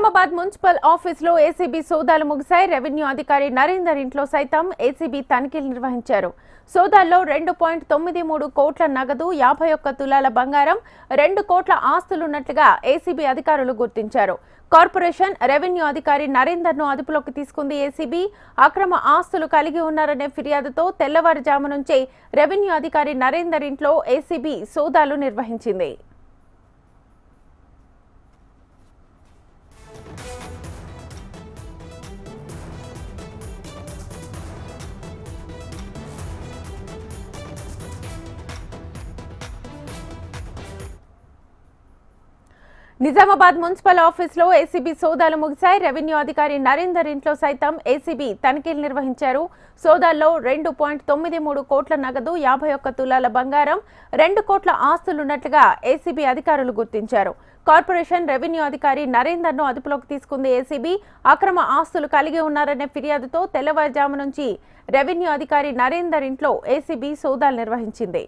Nizamabad municipal ఆఫీసులో ACB సోదాలు ముగిశాయి. రెవెన్యూ అధికారి నరేందర్ ఇంట్లో సైతం ఏసీబీ తనిఖీలు నిర్వహించారు. సోదాల్లో రెండు పాయింట్ తొమ్మిది మూడు కోట్ల నగదు యాభై ఒక్క తులాల బంగారం రెండు కోట్ల ఆస్తులున్నట్లుగా ఏసీబీ అధికారులు గుర్తించారు. కార్పొరేషన్ రెవెన్యూ అధికారి నరేందర్ను అదుపులోకి తీసుకుంది ఏసీబీ. అక్రమ ఆస్తులు కలిగి ఉన్నారనే ఫిర్యాదుతో తెల్లవారుజాము నుంచే రెవెన్యూ అధికారి నరేందర్ ఇంట్లో ఏసీబీ సోదాలు నిర్వహించింది. నిజామాబాద్ మున్సిపల్ ఆఫీస్లో ఏసీబీ సోదాలు ముగిశాయి. రెవెన్యూ అధికారి నరేందర్ ఇంట్లో సైతం ఏసీబీ తనిఖీలు నిర్వహించారు. సోదాల్లో రెండు పాయింట్ తొమ్మిది మూడు కోట్ల నగదు యాభై ఒక్క తులాల బంగారం రెండు కోట్ల ఆస్తులున్నట్లుగా ఏసీబీ అధికారులు గుర్తించారు. కార్పొరేషన్ రెవెన్యూ అధికారి నరేందర్ను అదుపులోకి తీసుకుంది ఏసీబీ. అక్రమ ఆస్తులు కలిగి ఉన్నారనే ఫిర్యాదుతో తెల్లవారుజాము నుంచి రెవెన్యూ అధికారి నరేందర్ ఇంట్లో ఏసీబీ సోదాలు నిర్వహించింది.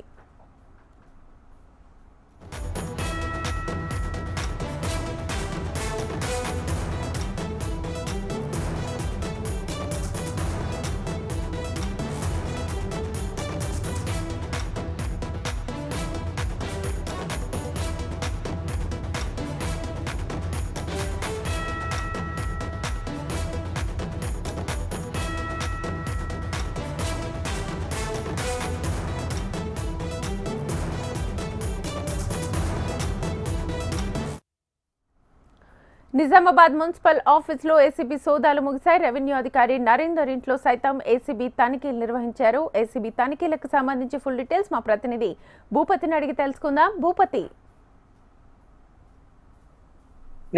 నిజామాబాద్ మున్సిపల్ ఆఫీస్లో ఏసీబీ సోదాలు ముగిశాయి. రెవెన్యూ అధికారి నరేందర్ ఇంట్లో సైతం ఏసీబీ తనిఖీలు నిర్వహించారు. ఏసీబీ తనిఖీలకు సంబంధించి ఫుల్ డీటెయిల్స్ మా ప్రతినిధి భూపతిని అడిగి తెలుసుకుందాం. భూపతి.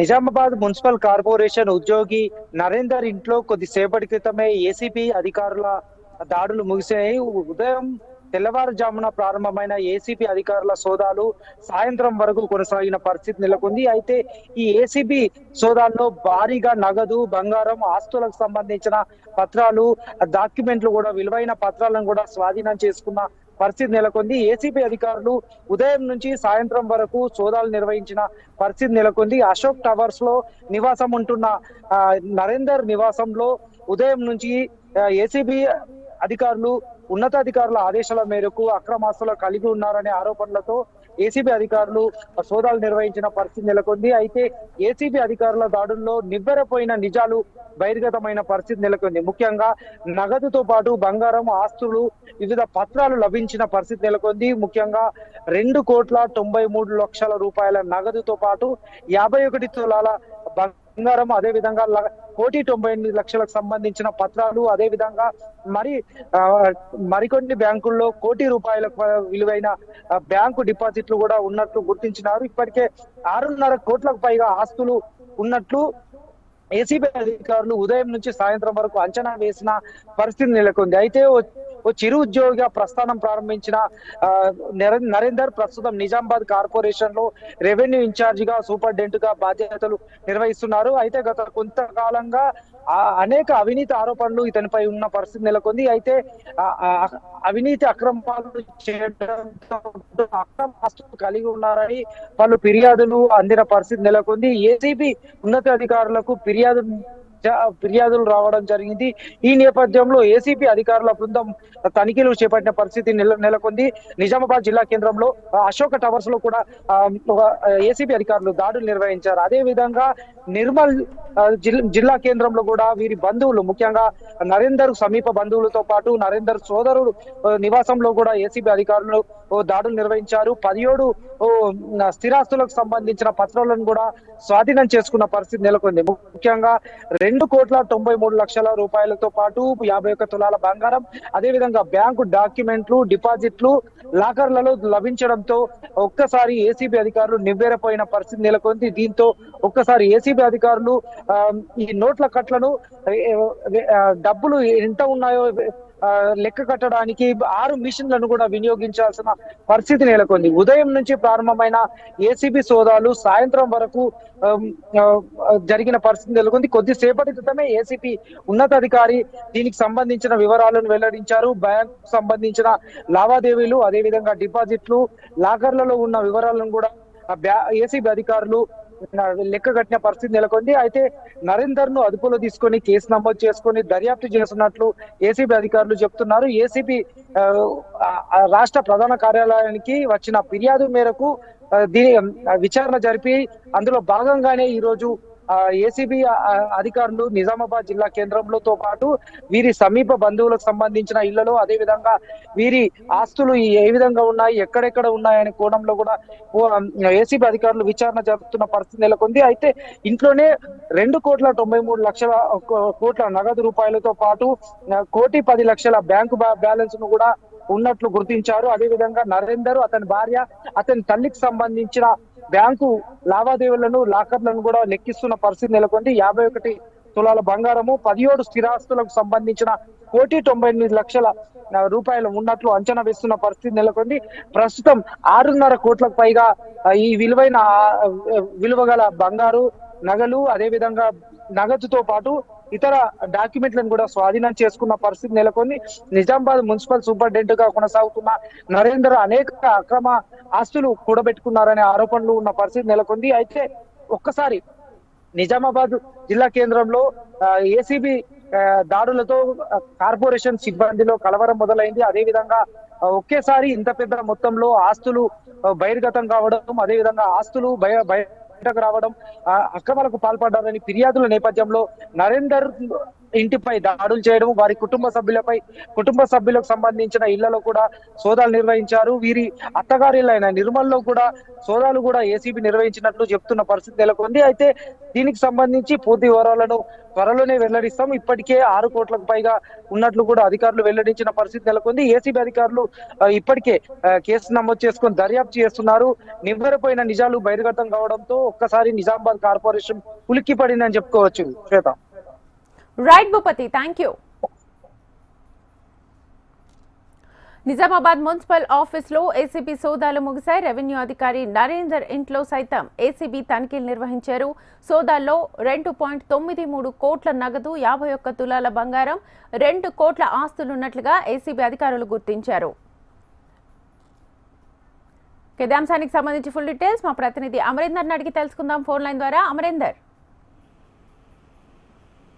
నిజామాబాద్ మున్సిపల్ కార్పొరేషన్ ఉద్యోగి నరేందర్ ఇంట్లో కొద్దిసేపటి క్రితమే ఏసీబీ అధికారుల దాడులు ముగిసాయి ఉదయం తెల్లవారుజామున ప్రారంభమైన ఏసీబీ అధికారుల సోదాలు సాయంత్రం వరకు కొనసాగిన పరిస్థితి నెలకొంది. అయితే ఈ ఏసీబీ సోదాల్లో భారీగా నగదు బంగారం ఆస్తులకు సంబంధించిన పత్రాలు డాక్యుమెంట్లు కూడా విలువైన పత్రాలను కూడా స్వాధీనం చేసుకున్న పరిస్థితి నెలకొంది. ఏసీబీ అధికారులు ఉదయం నుంచి సాయంత్రం వరకు సోదాలు నిర్వహించిన పరిస్థితి నెలకొంది. అశోక్ టవర్స్లో నివాసం ఉంటున్న నరేందర్ నివాసంలో ఉదయం నుంచి ఏసీబీ అధికారులు ఉన్నతాధికారుల ఆదేశాల మేరకు అక్రమాస్తులు కలిగి ఉన్నారనే ఆరోపణలతో ఏసీబీ అధికారులు సోదాలు నిర్వహించిన పరిస్థితి నెలకొంది. అయితే ఏసీబీ అధికారుల దాడుల్లో నివ్వెరపోయిన నిజాలు బహిర్గతమైన పరిస్థితి నెలకొంది. ముఖ్యంగా నగదుతో పాటు బంగారం ఆస్తులు వివిధ పత్రాలు లభించిన పరిస్థితి నెలకొంది. ముఖ్యంగా రెండు కోట్ల తొంభై మూడు లక్షల రూపాయల నగదుతో పాటు యాభై ఒకటి తులాల బంగారం అదే విధంగా కోటి తొంభై ఎనిమిది లక్షలకు సంబంధించిన పత్రాలు అదే విధంగా మరి మరికొన్ని బ్యాంకుల్లో కోటి రూపాయల విలువైన బ్యాంకు డిపాజిట్లు కూడా ఉన్నట్లు గుర్తించినారు. ఇప్పటికే ఆరున్నర కోట్లకు పైగా ఆస్తులు ఉన్నట్లు ఏసీబీ అధికారులు ఉదయం నుంచి సాయంత్రం వరకు అంచనా వేసిన పరిస్థితి నెలకొంది. అయితే ఓ- చిరు ఉద్యోగిగా ప్రస్థానం ప్రారంభించిన నరేందర్ ప్రస్తుతం నిజామాబాద్ కార్పొరేషన్లో రెవెన్యూ ఇన్ఛార్జిగా సూపరింటెండెంట్గా బాధ్యతలు నిర్వహిస్తున్నారు. అయితే గత కొంతకాలంగా అనేక అవినీతి ఆరోపణలు ఇతనిపై ఉన్న పరిస్థితి నెలకొంది. అయితే అవినీతి అక్రమాలు చేయడంతో అక్రమ ఆస్తులు కలిగి ఉన్నారని వాళ్ళు ఫిర్యాదులు అందిన పరిస్థితి నెలకొంది. ఏసీబీ ఉన్నతాధికారులకు ఫిర్యాదు ఫిర్యాదులు రావడం జరిగింది. ఈ నేపథ్యంలో ఏసీపీ అధికారుల బృందం తనిఖీలు చేపట్టిన పరిస్థితి నెల- నెలకొంది. నిజామాబాద్ జిల్లా కేంద్రంలో అశోక టవర్స్లో కూడా ఒక ఏసీబీ అధికారులు దాడులు నిర్వహించారు. అదే విధంగా నిర్మల్ జిల్లా కేంద్రంలో కూడా వీరి బంధువులు ముఖ్యంగా నరేందర్ సమీప బంధువులతో పాటు నరేందర్ సోదరుడు నివాసంలో కూడా ఏసీబీ అధికారులు దాడులు నిర్వహించారు. పదిహేడు స్థిరాస్తులకు సంబంధించిన పత్రాలను కూడా స్వాధీనం చేసుకున్న పరిస్థితి నెలకొంది. ముఖ్యంగా రెండు రెండు కోట్ల తొంభై మూడు లక్షల రూపాయలతో పాటు యాభై ఒక్క తులాల బంగారం. అదే విధంగా బ్యాంకు డాక్యుమెంట్లు డిపాజిట్లు లాకర్లలో లభించడంతో ఒక్కసారి ఏసీబీ అధికారులు నివ్వెరపోయిన పరిస్థితి నెలకొంది. దీంతో ఒక్కసారి ఏసీబీ అధికారులు ఈ నోట్ల కట్లను డబ్బులు ఎంత ఉన్నాయో లెక్క కట్టడానికి ఆరు మిషన్లను కూడా వినియోగించాల్సిన పరిస్థితి నెలకొంది. ఉదయం నుంచి ప్రారంభమైన ఏసీబీ సోదాలు సాయంత్రం వరకు జరిగిన పరిస్థితి నెలకొంది. కొద్దిసేపటి క్రితమే ఏసీపీ ఉన్నతాధికారి దీనికి సంబంధించిన వివరాలను వెల్లడించారు. బ్యాంక్ సంబంధించిన లావాదేవీలు అదేవిధంగా డిపాజిట్లు లాకర్లలో ఉన్న వివరాలను కూడా ఏసీబీ అధికారులు లెక్క కట్టిన పరిస్థితి నెలకొంది. అయితే నరేందర్ను అదుపులో తీసుకొని కేసు నమోదు చేసుకొని దర్యాప్తు చేస్తున్నట్లు ఏసీబీ అధికారులు చెప్తున్నారు. ఏసీబీ రాష్ట్ర ప్రధాన కార్యాలయానికి వచ్చిన ఫిర్యాదు మేరకు దీని విచారణ జరిపి అందులో భాగంగానే ఈ రోజు ఏసీబీ అధికారులు నిజామాబాద్ జిల్లా కేంద్రంలోతో పాటు వీరి సమీప బంధువులకు సంబంధించిన ఇళ్ళలో అదే విధంగా వీరి ఆస్తులు ఏ విధంగా ఉన్నాయి ఎక్కడెక్కడ ఉన్నాయనే కోణంలో కూడా ఏసీబీ అధికారులు విచారణ జరుపుతున్న పరిస్థితి నెలకొంది. అయితే ఇంట్లోనే రెండు కోట్ల తొంభై మూడు లక్షల కో- కోట్ల నగదు రూపాయలతో పాటు కోటి పది లక్షల బ్యాంకు బ్యాలెన్స్ను కూడా ఉన్నట్లు గుర్తించారు. అదే విధంగా నరేందర్ అతని భార్య అతని తల్లికి సంబంధించిన బ్యాంకు లావాదేవీలను లాకర్లను కూడా లెక్కిస్తున్న పరిస్థితి నెలకొంది. యాభై ఒకటి తులాల బంగారము పదిహేడు స్థిరాస్తులకు సంబంధించిన కోటి తొంభై ఎనిమిది లక్షల రూపాయలు ఉన్నట్లు అంచనా వేస్తున్న పరిస్థితి నెలకొంది. ప్రస్తుతం ఆరున్నర కోట్లకు పైగా ఈ విలువైన విలువ గల బంగారు నగలు అదేవిధంగా నగదుతో పాటు ఇతర డాక్యుమెంట్లను కూడా స్వాధీనం చేసుకున్న పరిస్థితి నెలకొంది. నిజామాబాద్ మున్సిపల్ సూపరింటెండెంట్గా కొనసాగుతున్న నరేందర్ అనేక అక్రమ ఆస్తులు కూడబెట్టుకున్నారనే ఆరోపణలు ఉన్న పరిస్థితి నెలకొంది. అయితే ఒక్కసారి నిజామాబాద్ జిల్లా కేంద్రంలో ఏసీబీ దాడులతో కార్పొరేషన్ సిబ్బందిలో కలవరం మొదలైంది. అదే విధంగా ఒకేసారి ఇంత పెద్ద మొత్తంలో ఆస్తులు బహిర్గతం కావడం అదే విధంగా ఆస్తులు బయ బయటకు రావడం ఆ, అక్రమాలకు పాల్పడ్డారని ఫిర్యాదుల నేపథ్యంలో నరేందర్ ఇంటిపై దాడులు చేయడం వారి కుటుంబ సభ్యులపై కుటుంబ సభ్యులకు సంబంధించిన ఇళ్ళలో కూడా సోదాలు నిర్వహించారు. వీరి అత్తగారిలైన నిర్మల్లో కూడా సోదాలు కూడా ఏసీబీ నిర్వహించినట్లు చెప్తున్న పరిస్థితి నెలకొంది. అయితే దీనికి సంబంధించి పూర్తి వివరాలను త్వరలోనే వెల్లడిస్తాం. ఇప్పటికే ఆరు కోట్లకు పైగా ఉన్నట్లు కూడా అధికారులు వెల్లడించిన పరిస్థితి నెలకొంది. ఏసీబీ అధికారులు ఇప్పటికే కేసు నమోదు చేసుకొని దర్యాప్తు చేస్తున్నారు. నివ్వెరపోయిన నిజాలు బహిర్గతం కావడంతో ఒక్కసారి నిజామాబాద్ కార్పొరేషన్ ఉలిక్కి పడిందని చెప్పుకోవచ్చు. Shweta. Right Bhupathi thank you Nizamabad municipal ఆఫీస్లో ఏసీబీ సోదాలు ముగిశాయి. రెవెన్యూ అధికారి నరేందర్ ఇంట్లో సైతం ఏసీబీ తనిఖీలు నిర్వహించారు. సోదాల్లో రెండు పాయింట్ తొమ్మిది మూడు కోట్ల నగదు యాభై ఒక్క తులాల బంగారం రెండు కోట్ల ఆస్తులున్నట్లుగా ఏసీబీ అధికారులు గుర్తించారు. గదాంశానికి సంబంధించి ఫుల్ డీటెయిల్స్ మా ప్రతినిధి అమరేందర్ అడిగి తెలుసుకుందాం ఫోన్ లైన్ ద్వారా. అమరేందర్.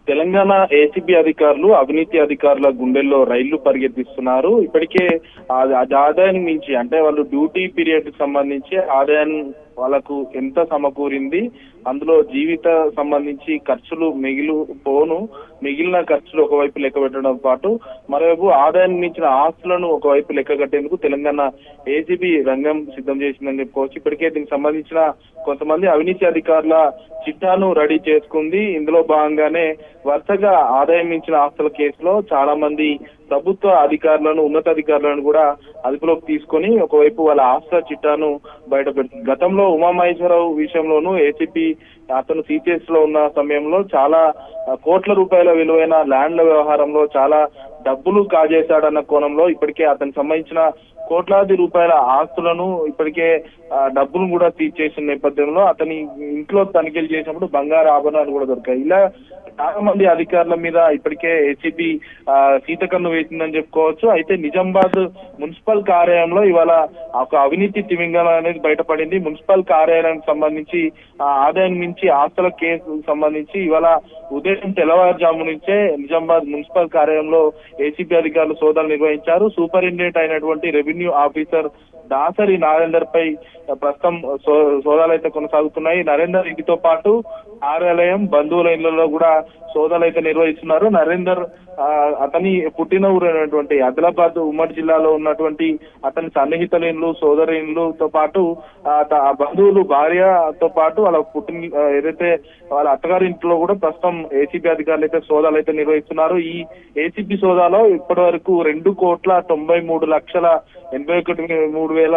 తెలంగాణ ఏసీబీ అధికారులు అవినీతి అధికారుల గుండెల్లో రైళ్ళు పరిగెత్తిస్తున్నారు. ఇప్పటికే ఆ- అది ఆదాయాన్ని మించి అంటే వాళ్ళు డ్యూటీ పీరియడ్ సంబంధించి ఆదాయం వాళ్ళకు ఎంత సమకూరింది అందులో జీవిత సంబంధించి ఖర్చులు మిగిలి పోను మిగిలిన ఖర్చులు ఒకవైపు లెక్క పెట్టడం పాటు మరోవైపు ఆదాయం మించిన ఆస్తులను ఒకవైపు లెక్క కట్టేందుకు తెలంగాణ ఏజీబీ రంగం సిద్ధం చేసిందని చెప్పుకోవచ్చు. ఇప్పటికే దీనికి సంబంధించిన కొంతమంది అవినీతి అధికారుల చిట్టాను రెడీ చేసుకుంది. ఇందులో భాగంగానే వరుసగా ఆదాయం మించిన ఆస్తుల కేసులో చాలా మంది ప్రభుత్వ అధికారులను ఉన్నతాధికారులను కూడా అదుపులోకి తీసుకొని ఒకవైపు వాళ్ళ ఆస్తుల చిట్టాను బయటపెడుతుంది గతంలో ఉమామహేశ్వరరావు విషయంలోనూ ఏసీపీ అతను సిటిఎస్లో ఉన్న సమయంలో చాలా కోట్ల రూపాయల విలువైన ల్యాండ్ల వ్యవహారంలో చాలా డబ్బులు కాజేశాడన్న కోణంలో ఇప్పటికే అతనికి సంబంధించిన కోట్లాది రూపాయల ఆస్తులను ఇప్పటికే డబ్బును కూడా తీర్చేసిన నేపథ్యంలో అతని ఇంట్లో తనిఖీలు చేసినప్పుడు బంగారు ఆభరణాలు కూడా దొరికాయి. ఇలా చాలా మంది అధికారుల మీద ఇప్పటికే ఏసీబీ సీతకన్ను వేసిందని చెప్పుకోవచ్చు. అయితే నిజామాబాద్ మున్సిపల్ కార్యాలయంలో ఇవాళ ఒక అవినీతి తిమింగలం అనేది బయటపడింది. మున్సిపల్ కార్యాలయానికి సంబంధించి ఆ, ఆదాయం మించి ఆస్తుల కేసు సంబంధించి ఇవాళ ఉదయం తెల్లవారుజాము నుంచే నిజామాబాద్ మున్సిపల్ కార్యాలయంలో ఏసీబీ అధికారులు సోదాలు నిర్వహించారు. సూపరింటెండెంట్ అయినటువంటి రెవెన్యూ ఆఫీసర్ దాసరి నరేందర్ పై ప్రస్తుతం సో- సోదాలు అయితే కొనసాగుతున్నాయి. నరేందర్ ఇంటితో పాటు కార్యాలయం బంధువుల ఇళ్ళలో కూడా సోదాలు అయితే నిర్వహిస్తున్నారు. నరేందర్ అతని పుట్టిన ఊరు అయినటువంటి ఆదిలాబాద్ ఉమ్మడి జిల్లాలో ఉన్నటువంటి అతని సన్నిహితుల ఇల్లు పాటు ఆ, త- బంధువులు భార్యతో పాటు వాళ్ళ పుట్టిన ఏదైతే వాళ్ళ అత్తగారి ఇంట్లో కూడా ప్రస్తుతం ఏసీబీ అధికారులు అయితే సోదాలు అయితే నిర్వహిస్తున్నారు. ఈ ఏసీబీ సోదాలో ఇప్పటి వరకు రెండు కోట్ల తొంభై మూడు లక్షల ఎనభై ఒకటి మూడు వేల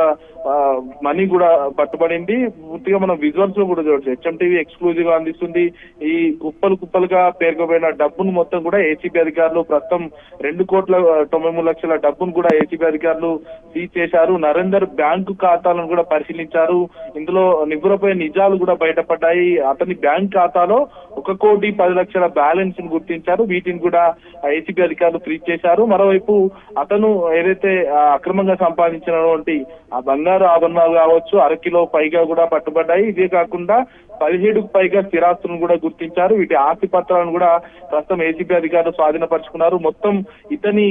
మనీ కూడా పట్టుబడింది. పూర్తిగా మనం విజువల్స్లో కూడా చూడొచ్చు. హెచ్ఎంటీవీ ఎక్స్క్లూజివ్గా అందిస్తుంది. ఈ కుప్పలు కుప్పలుగా పేర్కొపోయిన డబ్బును మొత్తం కూడా ఏసీబీ అధికారులు ప్రస్తుతం రెండు కోట్ల తొంభై మూడు లక్షల డబ్బును కూడా ఏసీబీ అధికారులు సీజ్ చేశారు. నరేందర్ బ్యాంకు ఖాతాలను కూడా పరిశీలించారు. ఇందులో నిపురపోయే నిజాలు కూడా బయటపడ్డాయి. అతని బ్యాంక్ ఖాతాలో ఒక కోటి పది లక్షల బ్యాలెన్స్ను గుర్తించారు. వీటిని కూడా ఏసీబీ అధికారులు ఫ్రీజ్ చేశారు. మరోవైపు అతను ఏదైతే అక్రమంగా సంపాదించినటువంటి ఆ బంగారు ఆభరణాలు కావచ్చు అరకిలో పైగా కూడా పట్టుబడ్డాయి. ఇదే కాకుండా పదిహేడుకు పైగా స్థిరాస్తులను కూడా గుర్తించారు. వీటి ఆస్తి పత్రాలను కూడా ప్రస్తుతం ఏసీబీ అధికారులు స్వాధీనపరుచుకున్నారు. మొత్తం ఇతని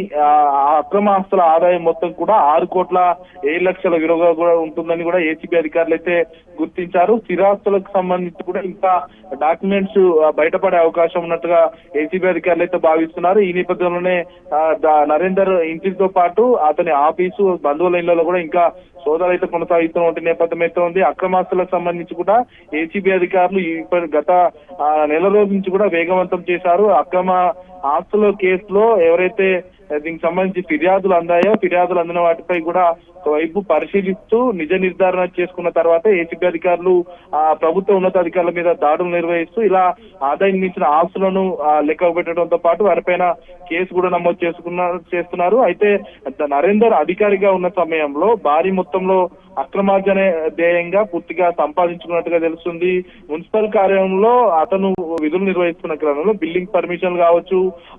అక్రమ ఆస్తుల ఆదాయం మొత్తం కూడా ఆరు కోట్ల ఏడు లక్షల విలువ కూడా ఉంటుందని కూడా ఏసీబీ అధికారులు అయితే గుర్తించారు. స్థిరాస్తులకు సంబంధించి కూడా ఇంకా డాక్యుమెంట్స్ బయటపడే అవకాశం ఉన్నట్టుగా ఏసీబీ అధికారులు అయితే భావిస్తున్నారు. ఈ నేపథ్యంలోనే నరేందర్ ఇంటితో పాటు అతని ఆఫీసు బంధువుల ఇళ్ళలో కూడా ఇంకా సోదాలు అయితే కొనసాగుతున్న నేపథ్యం అయితే ఉంది. అక్రమాస్తులకు సంబంధించి కూడా ఏసీబీ అధికారులు ఇప్పటి గత నెల రోజు నుంచి కూడా వేగవంతం చేశారు. అక్రమ ఆస్తుల కేసులో ఎవరైతే దీనికి సంబంధించి ఫిర్యాదులు అందాయో? ఫిర్యాదులు అందిన వాటిపై కూడా ఒకవైపు పరిశీలిస్తూ నిజ నిర్ధారణ చేసుకున్న తర్వాత ఏసీబీ అధికారులు ఆ ప్రభుత్వ ఉన్నతాధికారుల మీద దాడులు నిర్వహిస్తూ ఇలా ఆదాయం మించిన ఆస్తులను లెక్క పెట్టడంతో పాటు వారిపైన కేసు కూడా నమోదు చేసుకున్న చేస్తున్నారు. అయితే నరేందర్ అధికారిగా ఉన్న సమయంలో భారీ మొత్తంలో అక్రమార్జన ధ్యేయంగా పూర్తిగా సంపాదించుకున్నట్టుగా తెలుస్తుంది మున్సిపల్ కార్యాలయంలో అతను విధులు నిర్వహిస్తున్న క్రమంలో బిల్డింగ్ పర్మిషన్ కావచ్చు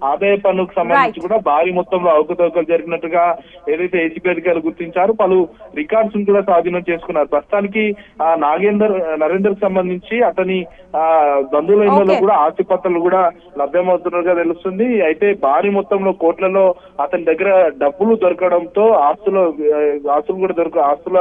ఆదాయ పన్నుకు సంబంధించి. కూడా భారీ మొత్తంలో అవకతవకలు జరిగినట్టుగా ఏదైతే ఏసీపీ అధికారులు గుర్తించారు పలు రికార్డ్స్ కూడా స్వాధీనం చేసుకున్నారు ప్రస్తుతానికి ఆ నాగేందర్ నరేందర్ సంబంధించి అతని ఆ బంధువుల. కూడా ఆస్తి పత్రాలు కూడా లభ్యమవుతున్నట్టుగా తెలుస్తుంది అయితే భారీ మొత్తంలో కోట్లలో అతని దగ్గర డబ్బులు దొరకడంతో ఆస్తులు ఆస్తులు కూడా దొరక ఆస్తుల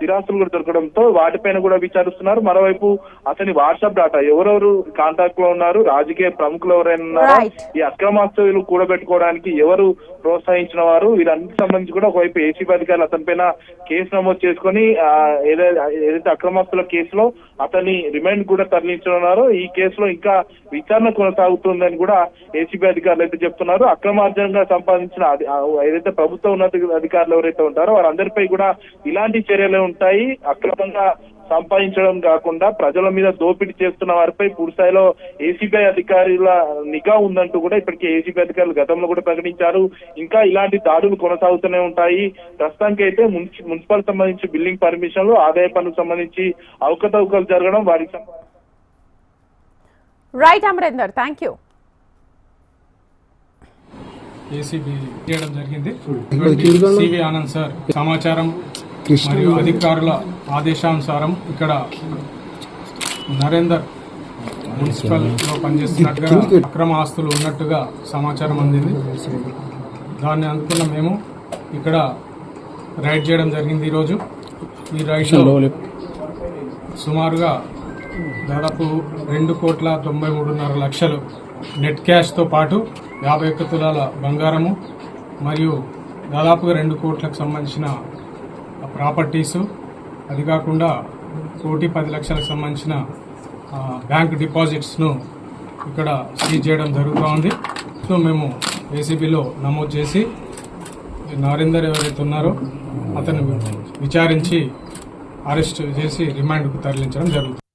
స్థిరాస్తులు కూడా దొరకడంతో వాటిపైన కూడా విచారిస్తున్నారు. మరోవైపు అతని వాట్సాప్ డాటా ఎవరెవరు కాంటాక్ట్లో ఉన్నారు రాజకీయ ప్రముఖులు ఎవరైనా ఉన్నారా. ఈ అక్రమాస్తులు కూడబెట్టుకోవడానికి ఎవరు ప్రోత్సహించిన వారు? వీరన్నిటి సంబంధించి కూడా ఒకవైపు ఏసీబీ అధికారులు అతని పైన కేసు నమోదు చేసుకొని ఏదైతే అక్రమాస్తుల కేసులో అతని రిమైండ్ కూడా తరలించనున్నారో. ఈ కేసులో ఇంకా విచారణ కొనసాగుతుందని కూడా ఏసీబీ అధికారులు అయితే చెప్తున్నారు. అక్రమార్జనంగా సంపాదించిన ఏదైతే ప్రభుత్వ ఉన్నత అధికారులు ఎవరైతే ఉంటారో వారందరిపై కూడా ఇలాంటి చర్యలే ఉంటాయి. అక్రమంగా సంపాదించడం కాకుండా ప్రజల మీద దోపిడీ చేస్తున్న వారిపై పూర్తిస్థాయిలో ఏసీబీ అధికారుల నిఘా ఉందంటూ కూడా ఇప్పటికే ఏసీబీ అధికారులు గతంలో కూడా ప్రకటించారు. ఇంకా ఇలాంటి దాడులు కొనసాగుతూనే ఉంటాయి. ప్రస్తుతానికి అయితే మున్సి- మున్సిపల్ సంబంధించి బిల్డింగ్ పర్మిషన్లు ఆదాయ పన్నుకు సంబంధించి అవకతవకలు జరగడం వారికి right Amarender thank you. ACB చేయడం జరిగింది. సివి ఆనంద్ సార్ సమాచారం మరియు అధికారుల ఆదేశానుసారం ఇక్కడ నరేందర్ మున్సిపల్లో పనిచేస్తున్నట్టుగా అక్రమ ఆస్తులు ఉన్నట్టుగా సమాచారం అందింది. దాన్ని అనుకున్న మేము ఇక్కడ రైడ్ చేయడం జరిగింది ఈరోజు. ఈ రైడ్లో సుమారుగా దాదాపు రెండు కోట్ల తొంభై మూడున్నర లక్షలు నెట్ క్యాష్తో పాటు యాభై ఒక్క తులాల బంగారము మరియు దాదాపుగా రెండు కోట్లకు సంబంధించిన ప్రాపర్టీసు. అది కాకుండా కోటి పది లక్షలకు సంబంధించిన బ్యాంక్ డిపాజిట్స్ను ఇక్కడ సీజ్ చేయడం జరుగుతూ ఉంది. సో మేము ఏసీబీలో నమోదు చేసి నరేందర్ ఎవరైతే ఉన్నారో అతను విచారించి అరెస్ట్ చేసి రిమాండ్కు తరలించడం జరుగుతుంది.